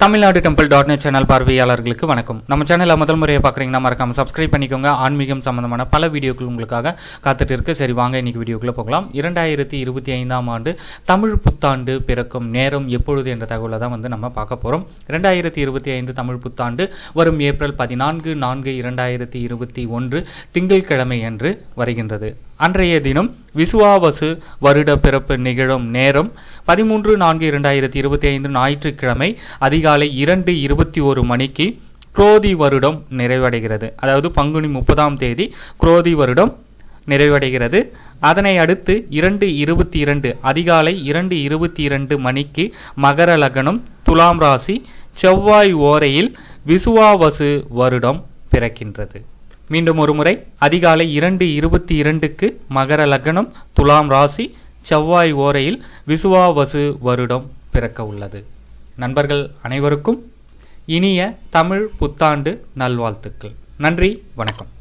Tamil Nadu temple dot net channel பார்வையாளர்களுக்கு வணக்கம். நம்ம சேனலில் முதல் முறையை பார்க்குறீங்கன்னா மறக்காம சப்ஸ்கிரைப் பண்ணிக்கோங்க. ஆன்மீகம் சம்பந்தமான பல வீடியோக்கள் உங்களுக்காக காத்துட்டு இருக்கு. சரி வாங்க இன்னைக்கு வீடியோக்குள்ளே போகலாம். இரண்டாயிரத்தி இருபத்தி ஐந்தாம் ஆண்டு தமிழ் புத்தாண்டு பிறக்கும் நேரம் எப்பொழுது என்ற தகவலை தான் வந்து நம்ம பார்க்க போகிறோம் இரண்டாயிரத்தி இருபத்தி ஐந்து தமிழ் புத்தாண்டு வரும் ஏப்ரல் பதினான்கு நான்கு இரண்டாயிரத்தி இருபத்தி ஒன்று திங்கட்கிழமை அன்று வருகின்றது. அன்றைய தினம் விசுவாவசு வருட பிறப்பு நிகழும் நேரம் பதிமூன்று நான்கு இரண்டாயிரத்தி இருபத்தி ஐந்து ஞாயிற்றுக்கிழமை அதிகாலை இரண்டு இருபத்தி ஒரு மணிக்கு குரோதி வருடம் நிறைவடைகிறது. அதாவது பங்குனி முப்பதாம் தேதி குரோதி வருடம் நிறைவடைகிறது. அதனை அடுத்து இரண்டு இருபத்தி இரண்டு அதிகாலை இரண்டு இருபத்தி இரண்டு மணிக்கு மகர லக்னம் துலாம் ராசி செவ்வாய் ஓரையில் விசுவாவசு வருடம் பிறக்கின்றது. மீண்டும் ஒரு முறை அதிகாலை இரண்டு இருபத்தி இரண்டுக்கு மகர லக்னம் துலாம் ராசி செவ்வாய் ஓரையில் விசுவாவசு வருடம் பிறக்க உள்ளது. நண்பர்கள் அனைவருக்கும் இனிய தமிழ் புத்தாண்டு நல்வாழ்த்துக்கள். நன்றி வணக்கம்.